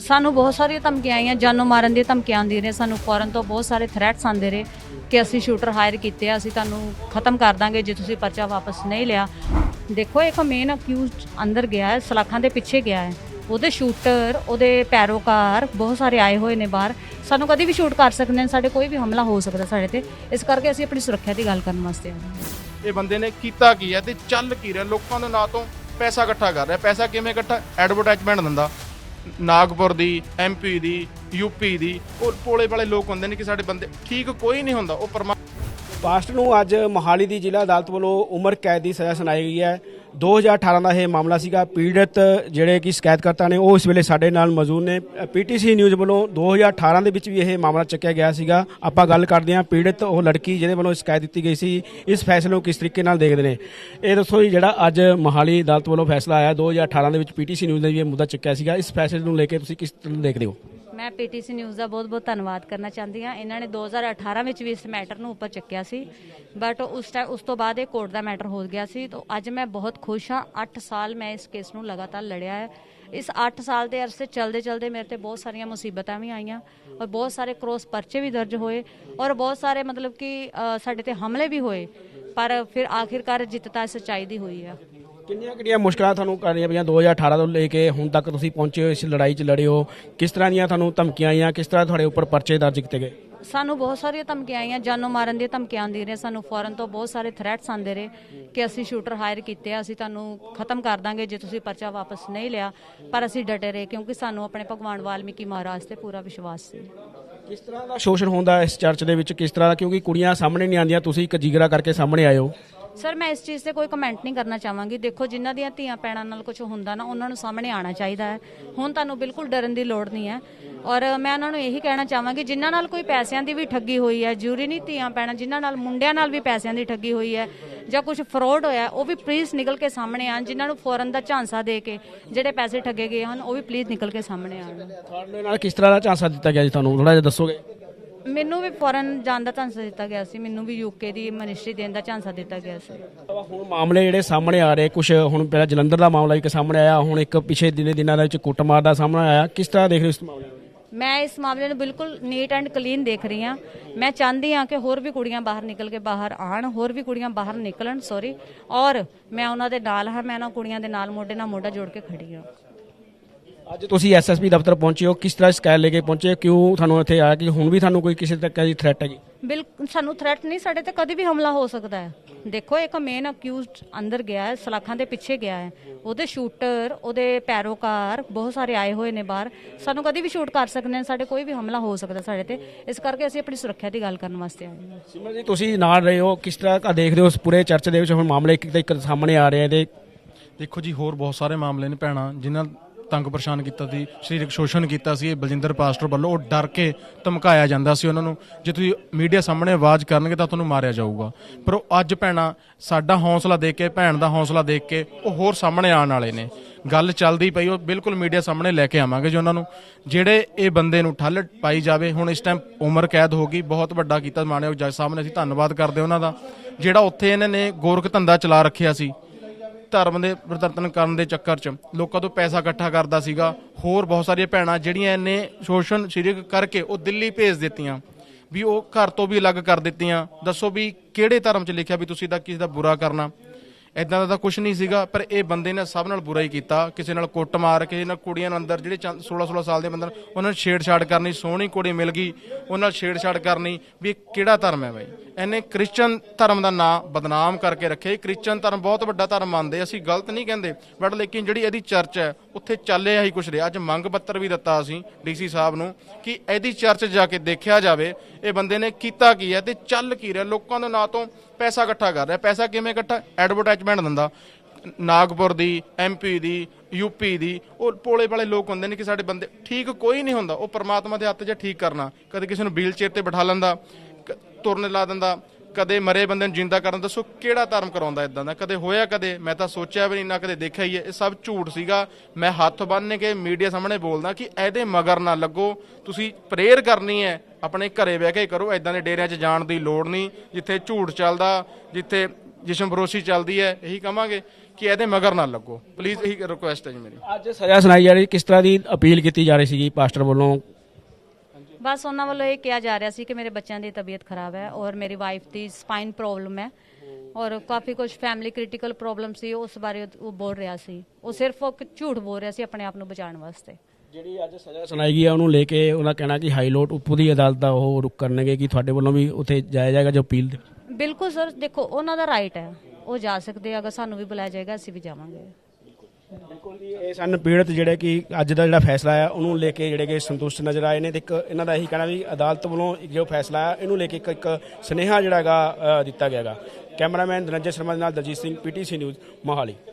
ਸਾਨੂੰ ਬਹੁਤ ਸਾਰੀਆਂ ਧਮਕੀਆਂ ਆਈਆਂ, ਜਾਨੋਂ ਮਾਰਨ ਦੀਆਂ ਧਮਕੀਆਂ ਆਉਂਦੀਆਂ ਨੇ ਸਾਨੂੰ ਫੋਰਨ ਤੋਂ ਬਹੁਤ ਸਾਰੇ ਥ੍ਰੈਟਸ ਆਉਂਦੇ ਰਹੇ ਕਿ ਅਸੀਂ ਸ਼ੂਟਰ ਹਾਇਰ ਕੀਤੇ ਆ, ਅਸੀਂ ਤੁਹਾਨੂੰ ਖਤਮ ਕਰ ਦਾਂਗੇ ਜੇ ਤੁਸੀਂ ਪਰਚਾ ਵਾਪਸ ਨਹੀਂ ਲਿਆ। ਦੇਖੋ ਇੱਕ ਮੇਨ ਅਕਿਊਜ਼ਡ ਅੰਦਰ ਗਿਆ ਹੈ, ਸਲਾਖਾਂ ਦੇ ਪਿੱਛੇ ਗਿਆ ਹੈ। ਉਹਦੇ ਸ਼ੂਟਰ ਉਹਦੇ ਪੈਰੋਕਾਰ ਬਹੁਤ ਸਾਰੇ ਆਏ ਹੋਏ ਨੇ ਬਾਹਰ। ਸਾਨੂੰ ਕਦੀ ਵੀ ਸ਼ੂਟ ਕਰ ਸਕਦੇ ਨੇ, ਸਾਡੇ ਕੋਈ ਵੀ ਹਮਲਾ ਹੋ ਸਕਦਾ ਸਾਡੇ ਤੇ। ਇਸ ਕਰਕੇ ਅਸੀਂ ਆਪਣੀ ਸੁਰੱਖਿਆ ਦੀ ਗੱਲ ਕਰਨ ਵਾਸਤੇ ਆਏ ਹਾਂ। ਇਹ ਬੰਦੇ ਨੇ ਕੀਤਾ ਕੀ ਹੈ ਤੇ ਚੱਲ ਕੀ ਰਿਹਾ? ਲੋਕਾਂ ਦੇ ਨਾਂ ਤੋਂ ਪੈਸਾ ਇਕੱਠਾ ਕਰ ਰਿਹਾ। ਪੈਸਾ ਕਿਵੇਂ ਇਕੱਠਾ? ਐਡਵਰਟਾਈਜ਼ਮੈਂਟ ਦਿੰਦਾ। ਨਾਗਪੁਰ ਦੀ ਐਮਪੀ ਦੀ ਯੂਪੀ ਦੀ ਉਹ ਪੋਲੇ ਵਾਲੇ ਲੋਕ ਹੁੰਦੇ ਨੇ ਕਿ ਸਾਡੇ ਬੰਦੇ ਠੀਕ ਕੋਈ ਨਹੀਂ ਹੁੰਦਾ, ਉਹ ਪਰਮਾ ਪਾਸਟਰ ਨੂੰ ਅੱਜ ਮੋਹਾਲੀ ਦੀ ਜ਼ਿਲ੍ਹਾ ਅਦਾਲਤ ਵੱਲੋਂ ਉਮਰ ਕੈਦ ਦੀ ਸਜ਼ਾ ਸੁਣਾਈ ਗਈ ਹੈ। 2018 ਦਾ ਇਹ ਮਾਮਲਾ ਸੀਗਾ। ਪੀੜਤ ਜਿਹੜੇ ਕਿ ਸ਼ਿਕਾਇਤਕਰਤਾ ਨੇ, ਉਹ ਇਸ ਵੇਲੇ ਸਾਡੇ ਨਾਲ ਮੌਜੂਦ ਨੇ। ਪੀਟੀਸੀ ਨਿਊਜ਼ ਵੱਲੋਂ 2018 ਦੇ ਵਿੱਚ ਵੀ ਇਹ ਮਾਮਲਾ ਚੱਕਿਆ ਗਿਆ ਸੀਗਾ। ਆਪਾਂ ਗੱਲ ਕਰਦੇ ਹਾਂ ਪੀੜਤ ਉਹ ਲੜਕੀ ਜਿਹਦੇ ਵੱਲੋਂ ਸ਼ਿਕਾਇਤ ਦਿੱਤੀ ਗਈ ਸੀ। ਇਸ ਫੈਸਲੇ ਨੂੰ ਕਿਸ ਤਰੀਕੇ ਨਾਲ ਦੇਖਦੇ ਨੇ? ਇਹ ਦੱਸੋ ਜੀ, ਜਿਹੜਾ ਅੱਜ ਮੋਹਾਲੀ ਅਦਾਲਤ ਵੱਲੋਂ ਫੈਸਲਾ ਆਇਆ 2018 ਦੇ ਵਿੱਚ ਪੀਟੀਸੀ ਨਿਊਜ਼ ਨੇ ਵੀ ਇਹ ਮੁੱਦਾ ਚੱਕਿਆ ਸੀਗਾ। ਇਸ ਫੈਸਲੇ ਨੂੰ ਲੈ ਕੇ ਤੁਸੀਂ ਕਿਸ ਤਰ੍ਹਾਂ ਦੇਖਦੇ ਹੋ? ਮੈਂ ਪੀਟੀਸੀ ਨਿਊਜ਼ ਦਾ ਬਹੁਤ-ਬਹੁਤ ਧੰਨਵਾਦ ਕਰਨਾ ਚਾਹੁੰਦੀ ਹਾਂ। ਇਹਨਾਂ ਨੇ 2018 ਵਿੱਚ ਵੀ ਇਸ ਮੈਟਰ ਨੂੰ ਉੱਪਰ ਚੱਕਿਆ ਸੀ। ਬਟ ਉਸ ਟਾਈਮ, ਉਸ ਤੋਂ ਬਾਅਦ ਇਹ ਕੋਰਟ ਦਾ ਮੈਟਰ ਹੋ ਗਿਆ ਸੀ। ਤਾਂ ਅੱਜ ਮੈਂ ਬਹੁਤ ਖੁਸ਼ ਹਾਂ। 8 ਸਾਲ ਮੈਂ ਇਸ ਕੇਸ ਨੂੰ ਲਗਾਤਾਰ ਲੜਿਆ ਹੈ। ਇਸ 8 ਸਾਲ ਦੇ ਅਰਸੇ ਚਲਦੇ ਚਲਦੇ ਮੇਰੇ ਤੇ ਬਹੁਤ ਸਾਰੀਆਂ ਮੁਸੀਬਤਾਂ ਵੀ ਆਈਆਂ ਔਰ ਬਹੁਤ ਸਾਰੇ ਕ੍ਰੋਸ ਪਰਚੇ ਵੀ ਦਰਜ ਹੋਏ ਔਰ ਬਹੁਤ ਸਾਰੇ ਮਤਲਬ ਕਿ ਸਾਡੇ ਤੇ ਹਮਲੇ ਵੀ ਹੋਏ। ਪਰ ਫਿਰ ਆਖਿਰਕਾਰ ਜਿੱਤ ਤਾਂ ਸੱਚਾਈ ਦੀ ਹੋਈ ਆ। ਕਿੰਨੀਆਂ ਕਿੰਨੀਆਂ ਮੁਸ਼ਕਲਾਂ ਤੁਹਾਨੂੰ ਕਰਨੀਆਂ ਪਈਆਂ 2018 ਤੋਂ ਲੈ ਕੇ ਹੁਣ ਤੱਕ ਤੁਸੀਂ ਪਹੁੰਚੇ ਹੋ ਇਸ ਲੜਾਈ 'ਚ ਲੜੇ ਹੋ ਕਿਸ ਤਰ੍ਹਾਂ ਦੀਆਂ ਤੁਹਾਨੂੰ ਧਮਕੀਆਂ ਆਈਆਂ ਕਿਸ ਤਰ੍ਹਾਂ ਤੁਹਾਡੇ ਉੱਪਰ ਪਰਚੇ ਦਰਜ ਕੀਤੇ ਗਏ? ਸਾਨੂੰ ਬਹੁਤ ਸਾਰੀਆਂ ਧਮਕੀਆਂ ਆਈਆਂ ਜਾਨੋਂ ਮਾਰਨ ਦੀਆਂ ਧਮਕੀਆਂ ਆਉਂਦੀਆਂ ਨੇ ਸਾਨੂੰ ਫੋਰਨ ਤੋਂ ਬਹੁਤ ਸਾਰੇ ਥ੍ਰੈਟਸ ਆਉਂਦੇ ਰਹੇ ਕਿ ਅਸੀਂ ਸ਼ੂਟਰ ਹਾਇਰ ਕੀਤੇ ਆ ਅਸੀਂ ਤੁਹਾਨੂੰ ਖਤਮ ਕਰ ਦਾਂਗੇ ਜੇ ਤੁਸੀਂ ਪਰਚਾ ਵਾਪਸ ਨਹੀਂ ਲਿਆ ਪਰ ਅਸੀਂ ਡਟੇ ਰਹੇ ਕਿਉਂਕਿ ਸਾਨੂੰ ਆਪਣੇ ਭਗਵਾਨ ਵਾਲਮੀਕੀ ਮਹਾਰਾਜ ਤੇ ਪੂਰਾ ਵਿਸ਼ਵਾਸ ਸੀ। ਕਿਸ ਤਰ੍ਹਾਂ ਦਾ ਸ਼ੋਸ਼ਣ ਹੁੰਦਾ ਇਸ ਚਰਚ ਦੇ ਵਿੱਚ? ਕਿਸ ਤਰ੍ਹਾਂ ਦਾ? ਕਿਉਂਕਿ ਕੁੜੀਆਂ ਸਾਹਮਣੇ ਨਹੀਂ ਆਉਂਦੀਆਂ, ਤੁਸੀਂ ਇੱਕ ਜਿਗਰਾ ਕਰਕੇ ਸਾਹਮਣੇ ਆਏ ਹੋ ਸਰ ਮੈਂ ਇਸ ਚੀਜ਼ ਤੇ ਕੋਈ ਕਮੈਂਟ ਨਹੀਂ ਕਰਨਾ ਚਾਹਾਂਗੀ। ਦੇਖੋ, ਜਿਨ੍ਹਾਂ ਦੀਆਂ ਧੀਆਂ ਪੈਣਾ ਨਾਲ ਕੁਝ ਹੁੰਦਾ ਨਾ, ਉਹਨਾਂ ਨੂੰ ਸਾਹਮਣੇ ਆਉਣਾ ਚਾਹੀਦਾ ਹੈ। ਹੁਣ ਤੁਹਾਨੂੰ ਬਿਲਕੁਲ ਡਰਨ ਦੀ ਲੋੜ ਨਹੀਂ ਹੈ। ਔਰ ਮੈਂ ਉਹਨਾਂ ਨੂੰ ਇਹੀ ਕਹਿਣਾ ਚਾਹਾਂਗੀ, ਜਿਨ੍ਹਾਂ ਨਾਲ ਕੋਈ ਪੈਸਿਆਂ ਦੀ ਵੀ ਠੱਗੀ ਹੋਈ ਹੈ ਜੂਰੀ ਨਹੀਂ ਧੀਆਂ ਪੈਣਾ ਜਿਨ੍ਹਾਂ ਨਾਲ ਮੁੰਡਿਆਂ ਨਾਲ ਵੀ ਪੈਸਿਆਂ ਦੀ ਠੱਗੀ ਹੋਈ ਹੈ, ਜਾਂ ਕੁਝ ਫਰਾਡ ਹੋਇਆ, ਉਹ ਵੀ ਪਲੀਜ਼ ਨਿਕਲ ਕੇ ਸਾਹਮਣੇ ਆਣ ਜਿਨ੍ਹਾਂ ਨੂੰ ਫੌਰਨ ਦਾ ਝਾਂਸਾ ਦੇ ਕੇ ਜਿਹੜੇ ਪੈਸੇ ਠੱਗੇ ਗਏ ਹਨ, ਉਹ ਵੀ ਪਲੀਜ਼ ਨਿਕਲ ਕੇ ਸਾਹਮਣੇ ਆਣ ਤੁਹਾਡੇ ਨਾਲ ਕਿਸ ਤਰ੍ਹਾਂ ਦਾ ਝਾਂਸਾ ਦਿੱਤਾ ਗਿਆ ਜੀ, ਤੁਹਾਨੂੰ ਥੋੜਾ ਜਿਹਾ ਦੱਸੋਗੇ? ਮੈਨੂੰ ਵੀ ਫੌਰਨ ਜਾਣ ਦਾ ਝਾਂਸਾ ਦਿੱਤਾ ਗਿਆ ਸੀ। ਮੈਨੂੰ ਵੀ ਯੂਕੇ ਦੀ ਮਨਿਸਟਰੀ ਦੇਣ ਦਾ ਝਾਂਸਾ ਦਿੱਤਾ ਗਿਆ ਸੀ। ਹੁਣ ਮਾਮਲੇ ਜਿਹੜੇ ਸਾਹਮਣੇ ਆ ਰਹੇ ਕੁਝ ਹੁਣ ਪਹਿਲਾਂ ਜਲੰਧਰ ਦਾ ਮਾਮਲਾ ਇੱਕ ਸਾਹਮਣੇ ਆਇਆ ਹੁਣ ਇੱਕ ਪਿਛੇ ਦਿਨੇ ਦਿਨਾਂ ਦੇ ਵਿੱਚ ਕੁੱਟਮਾਰ ਦਾ ਸਾਹਮਣੇ ਆਇਆ। ਕਿਸ ਤਰ੍ਹਾਂ ਦੇਖ ਰਹੇ ਹੋ ਇਸ ਮਾਮਲੇ ਨੂੰ? ਮੈਂ ਇਸ ਮਾਮਲੇ ਨੂੰ ਬਿਲਕੁਲ ਨੀਟ ਐਂਡ ਕਲੀਨ ਦੇਖ ਰਹੀ ਹਾਂ। ਮੈਂ ਚਾਹੁੰਦੀ ਹਾਂ ਕਿ ਹੋਰ ਵੀ ਕੁੜੀਆਂ ਬਾਹਰ ਨਿਕਲ ਕੇ ਬਾਹਰ ਆਣ ਹੋਰ ਵੀ ਕੁੜੀਆਂ ਬਾਹਰ ਨਿਕਲਣ ਸੌਰੀ ਔਰ ਮੈਂ ਉਹਨਾਂ ਦੇ ਨਾਲ ਹਾਂ ਮੈਂ ਉਹਨਾਂ ਕੁੜੀਆਂ ਦੇ ਨਾਲ ਮੋਢੇ ਨਾਲ ਮੋਢਾ ਜੋੜ ਕੇ ਖੜੀ ਹਾਂ। ਅੱਜ ਤੁਸੀਂ ਐਸਐਸਪੀ ਦਫ਼ਤਰ ਪਹੁੰਚੇ ਹੋ ਕਿਸ ਤਰ੍ਹਾਂ ਸ਼ਿਕਾਇਤ ਲੈ ਕੇ ਪਹੁੰਚੇ ਹੋ? ਕਿਉਂ ਤੁਹਾਨੂੰ ਇੱਥੇ ਆਇਆ ਕਿ ਹੁਣ ਵੀ ਤੁਹਾਨੂੰ ਕੋਈ ਕਿਸੇ ਤੱਕ ਦੀ ਥ੍ਰੈਟ ਹੈਗੀ? ਬਿਲਕੁਲ ਸਾਨੂੰ ਥ੍ਰੈਟ ਨਹੀਂ ਸਾਡੇ ਤੇ ਕਦੀ ਵੀ ਹਮਲਾ ਹੋ ਸਕਦਾ ਹੈ। ਦੇਖੋ ਇੱਕ ਮੇਨ ਅਕਿਊਜ਼ਡ ਅੰਦਰ ਗਿਆ ਹੈ ਸਲਾਖਾਂ ਦੇ ਪਿੱਛੇ ਗਿਆ ਹੈ। ਉਹਦੇ ਸ਼ੂਟਰ ਉਹਦੇ ਪੈਰੋਕਾਰ ਬਹੁਤ ਸਾਰੇ ਆਏ ਹੋਏ ਨੇ ਬਾਹਰ। ਸਾਨੂੰ ਕਦੀ ਵੀ ਸ਼ੂਟ ਕਰ ਸਕਦੇ ਨੇ ਸਾਡੇ ਕੋਈ ਵੀ ਹਮਲਾ ਹੋ ਸਕਦਾ ਸਾਡੇ ਤੇ। ਇਸ ਕਰਕੇ ਅਸੀਂ ਆਪਣੀ ਸੁਰੱਖਿਆ ਦੀ ਗੱਲ ਕਰਨ ਵਾਸਤੇ ਆਏ ਹਾਂ। ਸਿਮਰਨ ਜੀ ਤੁਸੀਂ ਨਾਲ ਰਹੇ ਹੋ ਕਿਸ ਤਰ੍ਹਾਂ ਦਾ ਦੇਖਦੇ ਹੋ ਇਸ ਪੂਰੇ ਚਰਚ ਦੇ ਵਿੱਚ? ਹੁਣ ਮਾਮਲੇ ਇੱਕ ਤੋਂ ਇੱਕ ਸਾਹਮਣੇ ਆ ਰਹੇ ਆ ਦੇਖੋ ਜੀ ਹੋਰ ਬਹੁਤ ਸਾਰੇ ਮਾਮਲੇ ਨੇ ਭੈਣਾਂ ਜਿਨ੍ਹਾਂ ਤੰਗ ਪਰੇਸ਼ਾਨ ਕੀਤਾ ਸੀ, ਸਰੀਰਕ ਸ਼ੋਸ਼ਣ ਕੀਤਾ ਸੀ ਇਹ ਬਲਜਿੰਦਰ ਪਾਸਟਰ ਵੱਲੋਂ ਉਹ ਡਰ ਕੇ ਧਮਕਾਇਆ ਜਾਂਦਾ ਸੀ ਉਹਨਾਂ ਨੂੰ। ਜੇ ਤੁਸੀਂ ਮੀਡੀਆ ਸਾਹਮਣੇ ਆਵਾਜ਼ ਕਰਨਗੇ ਤਾਂ ਤੁਹਾਨੂੰ ਮਾਰਿਆ ਜਾਊਗਾ। ਪਰ ਉਹ ਅੱਜ ਭੈਣਾਂ ਸਾਡਾ ਹੌਸਲਾ ਦੇਖ ਕੇ, ਭੈਣ ਦਾ ਹੌਸਲਾ ਦੇਖ ਕੇ ਉਹ ਹੋਰ ਸਾਹਮਣੇ ਆਉਣ ਵਾਲੇ ਨੇ। ਗੱਲ ਚੱਲਦੀ ਪਈ, ਉਹ ਬਿਲਕੁਲ ਮੀਡੀਆ ਸਾਹਮਣੇ ਲੈ ਕੇ ਆਵਾਂਗੇ ਜੀ ਉਹਨਾਂ ਨੂੰ। ਜਿਹੜੇ ਇਹ ਬੰਦੇ ਨੂੰ ਠੱਲ ਪਾਈ ਜਾਵੇ, ਹੁਣ ਇਸ ਟਾਈਮ ਉਮਰ ਕੈਦ ਹੋ ਗਈ, ਬਹੁਤ ਵੱਡਾ ਕੀਤਾ ਮਾਨਯੋਗ ਜੱਜ ਸਾਹਿਬ ਨੇ, ਅਸੀਂ ਧੰਨਵਾਦ ਕਰਦੇ ਉਹਨਾਂ ਦਾ। ਜਿਹੜਾ ਉੱਥੇ ਇਹਨਾਂ ਨੇ ਗੋਰਖ ਧੰਦਾ ਚਲਾ ਰੱਖਿਆ ਸੀ ਧਰਮ ਦੇ ਪ੍ਰਤਰਤਨ ਕਰਨ ਦੇ ਚੱਕਰ 'ਚ ਲੋਕਾਂ ਤੋਂ ਪੈਸਾ ਇਕੱਠਾ ਕਰਦਾ ਸੀਗਾ। ਹੋਰ ਬਹੁਤ ਸਾਰੀਆਂ ਭੈਣਾਂ ਜਿਹੜੀਆਂ ਇਹਨੇ ਸ਼ੋਸ਼ਣ ਸ਼ਰੀਕ ਕਰਕੇ ਉਹ ਦਿੱਲੀ ਭੇਜ ਦਿੱਤੀਆਂ। ਵੀ ਉਹ ਘਰ ਤੋਂ ਵੀ ਅਲੱਗ ਕਰ ਦਿੱਤੀਆਂ। ਦੱਸੋ ਵੀ ਕਿਹੜੇ ਧਰਮ 'ਚ ਲਿਖਿਆ ਵੀ ਤੁਸੀਂ ਤਾਂ ਕਿਸੇ ਦਾ ਬੁਰਾ ਕਰਨਾ। ਇਦਾਂ ਦਾ ਤਾਂ ਕੁਝ ਨਹੀਂ ਸੀਗਾ, ਪਰ ਇਹ ਬੰਦੇ ਨੇ ਸਭ ਨਾਲ ਬੁਰਾ ਹੀ ਕੀਤਾ। ਕਿਸੇ ਨਾਲ ਕੁੱਟ ਮਾਰ ਕੇ ਨਾਲ ਕੁੜੀਆਂ ਨੂੰ ਅੰਦਰ ਜਿਹੜੇ 16 16 ਸਾਲ ਦੇ ਬੰਦੇ ਉਹਨਾਂ ਨੂੰ ਛੇੜਛਾੜ ਕਰਨੀ, ਸੋਹਣੀ ਕੁੜੀ ਮਿਲ ਗਈ, ਉਹਨਾਂ ਨਾਲ ਛੇੜਛਾੜ ਕਰਨੀ, ਵੀ ਇਹ ਕਿਹੜਾ ਧਰਮ ਹੈ ਬਾਈ? ਇਹਨੇ ਕ੍ਰਿਸਚਨ ਧਰਮ ਦਾ ਨਾਂ ਬਦਨਾਮ ਕਰਕੇ ਰੱਖਿਆ। ਇਹ ਕ੍ਰਿਸਚਨ ਧਰਮ ਬਹੁਤ ਵੱਡਾ ਧਰਮ ਮੰਨਦੇ ਅਸੀਂ ਗਲਤ ਨਹੀਂ ਕਹਿੰਦੇ, ਬਟ ਲੇਕਿਨ ਜਿਹੜੀ ਇਹਦੀ ਚਰਚ ਹੈ ਉੱਥੇ ਚੱਲਿਆ ਹੀ ਕੁਝ ਰਿਹਾ। ਅੱਜ ਮੰਗ ਪੱਤਰ ਵੀ ਦਿੱਤਾ ਅਸੀਂ ਡੀਸੀ ਸਾਹਿਬ ਨੂੰ ਕਿ ਇਹਦੀ ਚਰਚ ਜਾ ਕੇ ਦੇਖਿਆ ਜਾਵੇ। ਇਹ ਬੰਦੇ ਨੇ ਕੀਤਾ ਕੀ ਹੈ ਤੇ ਚੱਲ ਕੀ ਰਿਹਾ। ਲੋਕਾਂ ਦੇ ਨਾਂ ਤੋਂ ਪੈਸਾ ਇਕੱਠਾ ਕਰ ਰਿਹਾ। ਪੈਸਾ ਕਿਵੇਂ ਇਕੱਠਾ? ਐਡਵਰਟਾਈਜ਼ਮੈਂਟ ਦਿੰਦਾ। ਨਾਗਪੁਰ ਦੀ ਐਮਪੀ ਦੀ ਯੂਪੀ ਦੀ, ਉਹ ਪੋਲੇ ਵਾਲੇ ਲੋਕ ਹੁੰਦੇ ਨੇ ਕਿ ਸਾਡੇ ਬੰਦੇ ਠੀਕ ਕੋਈ ਨਹੀਂ ਹੁੰਦਾ। ਉਹ ਪਰਮਾਤਮਾ ਦੇ ਹੱਥ 'ਚ ਠੀਕ ਕਰਨਾ। ਕਦੇ ਕਿਸੇ ਨੂੰ ਵੀਲ ਚੇਅਰ ਤੇ ਬਿਠਾ ਲੈਂਦਾ ਤੁਰਨ ਲਾ ਦਿੰਦਾ। ਕਦੇ ਮਰੇ ਬੰਦੇ ਨੂੰ ਜਿੰਦਾ ਕਰਨ ਦੱਸੋ ਕਿਹੜਾ ਧਰਮ ਕਰਾਉਂਦਾ ਇਦਾਂ ਦਾ? ਕਦੇ ਹੋਇਆ ਕਦੇ? ਮੈਂ ਤਾਂ ਸੋਚਿਆ ਵੀ ਨਹੀਂ, ਨਾ ਕਦੇ ਦੇਖਿਆ ਹੀ ਹੈ। ਇਹ ਸਭ ਝੂਠ ਸੀਗਾ। ਮੈਂ ਹੱਥ ਬੰਨ੍ਹ ਕੇ ਮੀਡੀਆ ਸਾਹਮਣੇ ਬੋਲਦਾ ਕਿ ਇਹਦੇ ਮਗਰ ਨਾ ਲੱਗੋ। ਤੁਸੀਂ ਪ੍ਰੇਅਰ ਕਰਨੀ ਹੈ। ਆਪਣੇ ਘਰੇ ਬਹਿ ਕੇ ਕਰੋ। ਇਦਾਂ ਦੇ ਡੇਰਿਆਂ 'ਚ ਜਾਣ ਦੀ ਲੋੜ ਨਹੀਂ। ਜਿੱਥੇ ਝੂਠ ਚੱਲਦਾ, ਜਿੱਥੇ ਜਿਸਮ ਬਰੋਸ਼ੀ ਚੱਲਦੀ ਹੈ, ਇਹੀ ਕਹਾਂਗੇ ਕਿ ਇਹਦੇ ਮਗਰ ਨਾ ਲੱਗੋ। ਪਲੀਜ਼ ਇਹੀ ਰਿਕੁਐਸਟ ਹੈ ਜੀ ਮੇਰੀ। ਅੱਜ ਸਜ਼ਾ ਸੁਣਾਈ ਜਾ ਰਹੀ। ਕਿਸ ਤਰ੍ਹਾਂ ਦੀ ਅਪੀਲ ਕੀਤੀ ਜਾ ਰਹੀ ਸੀਗੀ ਪਾਸਟਰ ਵੱਲੋਂ? ਬਸ ਉਹਨਾਂ ਵੱਲੋਂ ਇਹ ਕਿਹਾ ਜਾ ਰਿਹਾ ਸੀ ਕਿ ਮੇਰੇ ਬੱਚਿਆਂ ਦੀ ਤਬੀਅਤ ਖਰਾਬ ਹੈ ਔਰ ਮੇਰੀ ਵਾਈਫ ਦੀ ਸਪਾਈਨ ਪ੍ਰੋਬਲਮ ਹੈ ਔਰ ਕਾਫੀ ਕੁਝ ਫੈਮਿਲੀ ਕ੍ਰਿਟੀਕਲ ਪ੍ਰੋਬਲਮ ਸੀ ਉਸ ਬਾਰੇ ਉਹ- ਬੋਲ ਰਿਹਾ ਸੀ। ਉਹ ਸਿਰਫ ਉਹ ਝੂਠ ਬੋਲ ਰਿਹਾ ਸੀ ਆਪਣੇ ਆਪ ਨੂੰ ਬਚਾਉਣ ਵਾਸਤੇ। ਜਿਹੜੀ ਅੱਜ ਸਜ਼ਾ ਸੁਣਾਈ ਗਈ ਹੈ ਉਹਨੂੰ ਲੈ ਕੇ ਉਹਨਾਂ ਕਹਿਣਾ ਕਿ ਹਾਈ ਕੋਰਟ ਉੱਪਰ ਦੀ ਅਦਾਲਤ ਦਾ ਉਹ ਰੁਕ ਕਰਨਗੇ ਕਿ ਤੁਹਾਡੇ ਵੱਲੋਂ ਵੀ ਉੱਥੇ ਜਾਇਆ ਜਾਏਗਾ ਜੋ ਅਪੀਲ ਦੇ। ਬਿਲਕੁਲ ਸਰ ਦੇਖੋ ਉਹਨਾਂ ਦਾ ਰਾਈਟ ਹੈ। ਉਹ ਜਾ ਸਕਦੇ ਆ, ਅਗਰ ਸਾਨੂੰ ਵੀ ਬੁਲਾਇਆ ਜਾਏਗਾ ਅਸੀਂ ਵੀ ਜਾਵਾਂਗੇ। ਬਿਲਕੁਲ ਜੀ, ਇਹ ਸਨ ਪੀੜਤ ਜਿਹੜੇ ਕਿ ਅੱਜ ਦਾ ਜਿਹੜਾ ਫੈਸਲਾ ਆ, ਉਹਨੂੰ ਲੈ ਕੇ ਜਿਹੜੇ ਕਿ ਸੰਤੁਸ਼ਟ ਨਜ਼ਰ ਆਏ ਨੇ ਤੇ ਇੱਕ ਇਹਨਾਂ ਦਾ ਇਹੀ ਕਹਿਣਾ ਵੀ ਅਦਾਲਤ ਵੱਲੋਂ ਇੱਕ ਜੋ ਫੈਸਲਾ ਆ, ਇਹਨੂੰ ਲੈ ਕੇ ਇੱਕ ਇੱਕ ਸੁਨੇਹਾ ਜਿਹੜਾ ਹੈਗਾ ਦਿੱਤਾ ਗਿਆ ਹੈਗਾ ਕੈਮਰਾਮੈਨ ਦਨੰਜੇ ਸ਼ਰਮਾ ਦੇ ਨਾਲ ਦਲਜੀਤ ਸਿੰਘ, ਪੀਟੀਸੀ ਨਿਊਜ਼, ਮੋਹਾਲੀ।